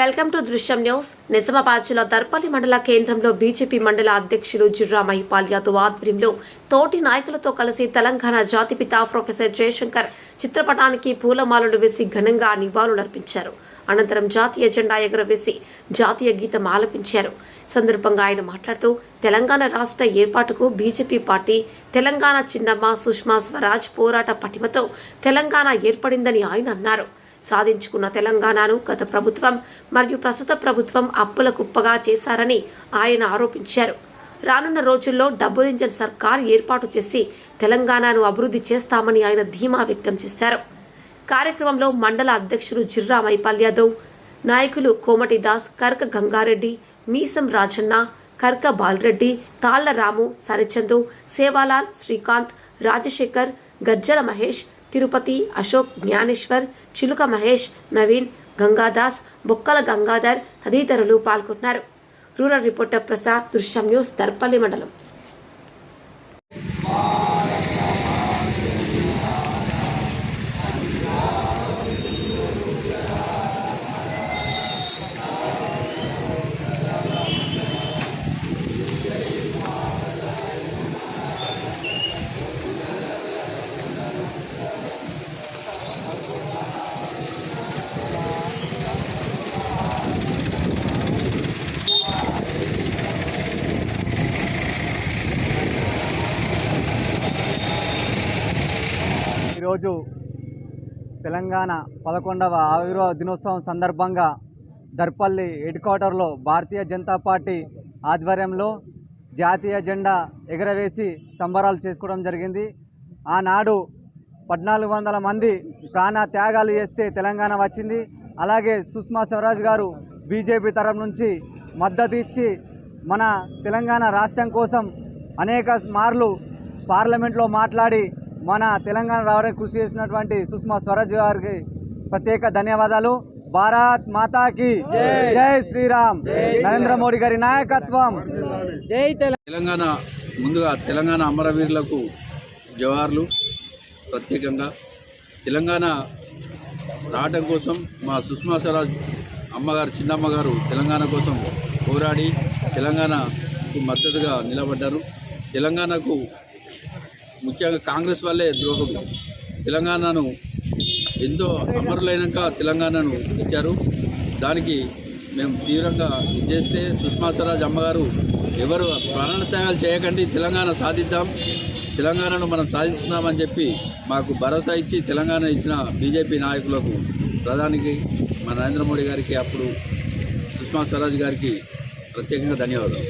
Welcome to Drishyam news. Nizamabad జిల్లా దర్పల్లి మండల కేంద్రంలో బీజేపీ మండల అధ్యక్షులు జుర్రా మహిపాల్ యాదవ్ ఆధ్వర్యంలో తోటి నాయకులతో కలిసి తెలంగాణ జాతిపిత ప్రొఫెసర్ జయశంకర్ చిత్రపటానికి పూలమాలలు వేసి ఘనంగా నివాళులర్పించారు. అనంతరం జాతీయ జెండా ఎగురవేసి జాతీయ గీతం ఆలపించారు. సందర్భంగా ఆయన మాట్లాడుతూ తెలంగాణ రాష్ట్ర ఏర్పాటుకు బీజేపీ పార్టీ తెలంగాణ చిన్నమ్మ సుష్మా స్వరాజ్ పోరాట పటిమతో తెలంగాణ ఏర్పడిందని ఆయన అన్నారు. సాధించుకున్న తెలంగాణను గత ప్రభుత్వం మరియు ప్రస్తుత ప్రభుత్వం అప్పుల కుప్పగా చేశారని ఆయన ఆరోపించారు. రానున్న రోజుల్లో డబుల్ ఇంజన్ సర్కార్ ఏర్పాటు చేసి తెలంగాణను అభివృద్ధి చేస్తామని ఆయన ధీమా వ్యక్తం చేశారు. కార్యక్రమంలో మండల అధ్యక్షులు జిర్రా మైపాల్ యాదవ్ నాయకులు కోమటి దాస్ కర్క గంగారెడ్డి మీసం రాజన్న కర్క బాలరెడ్డి తాళ్ళ రాము సరిచందు సేవాలాల్ శ్రీకాంత్ రాజశేఖర్ గజ్జల మహేష్ తిరుపతి అశోక్ జ్ఞానేశ్వర్ చిలుక మహేష్ నవీన్ గంగాదాస్ బొక్కల గంగాధర్ తదితరులు పాల్గొన్నారు. రూరల్ రిపోర్టర్ ప్రసాద్ దృశ్యం న్యూస్ దర్పల్లి మండలం. ఈరోజు తెలంగాణ పదకొండవ ఆవిర్భావ దినోత్సవం సందర్భంగా దర్పల్లి హెడ్ క్వార్టర్లో భారతీయ జనతా పార్టీ ఆధ్వర్యంలో జాతీయ జెండా ఎగరవేసి సంబరాలు చేసుకోవడం జరిగింది. ఆనాడు పద్నాలుగు వందల మంది ప్రాణ త్యాగాలు చేస్తే తెలంగాణ వచ్చింది. అలాగే సుష్మా స్వరాజ్ గారు బీజేపీ తరఫు నుంచి మద్దతు ఇచ్చి మన తెలంగాణ రాష్ట్రం కోసం అనేక మార్లు పార్లమెంట్లో మాట్లాడి మన తెలంగాణ రావడానికి కృషి చేసినటువంటి సుష్మా స్వరాజ్ గారికి ప్రత్యేక ధన్యవాదాలు. భారత్ మాతాకి జై. శ్రీరామ్. నరేంద్ర మోడీ గారి నాయకత్వం. తెలంగాణ ముందుగా తెలంగాణ అమరవీరులకు జవార్లు ప్రత్యేకంగా. తెలంగాణ రావడం కోసం మా సుష్మా స్వరాజ్ అమ్మగారు చిన్నమ్మగారు తెలంగాణ కోసం పోరాడి తెలంగాణకు మద్దతుగా నిలబడ్డారు. తెలంగాణకు ముఖ్యంగా కాంగ్రెస్ వల్లే ద్రోహం. తెలంగాణను ఎంతో అమరులైనాక తెలంగాణను ఇచ్చారు. దానికి మేము తీవ్రంగా ఇది చేస్తే సుష్మా స్వరాజ్ అమ్మగారు ఎవరు ప్రాణత్యాగాలు చేయకండి తెలంగాణ సాధిద్దాం తెలంగాణను మనం సాధించుకుందామని చెప్పి మాకు భరోసా ఇచ్చి తెలంగాణ ఇచ్చిన బీజేపీ నాయకులకు ప్రధానికి మా నరేంద్ర మోడీ గారికి అప్పుడు సుష్మా స్వరాజ్ గారికి ప్రత్యేకంగా ధన్యవాదాలు.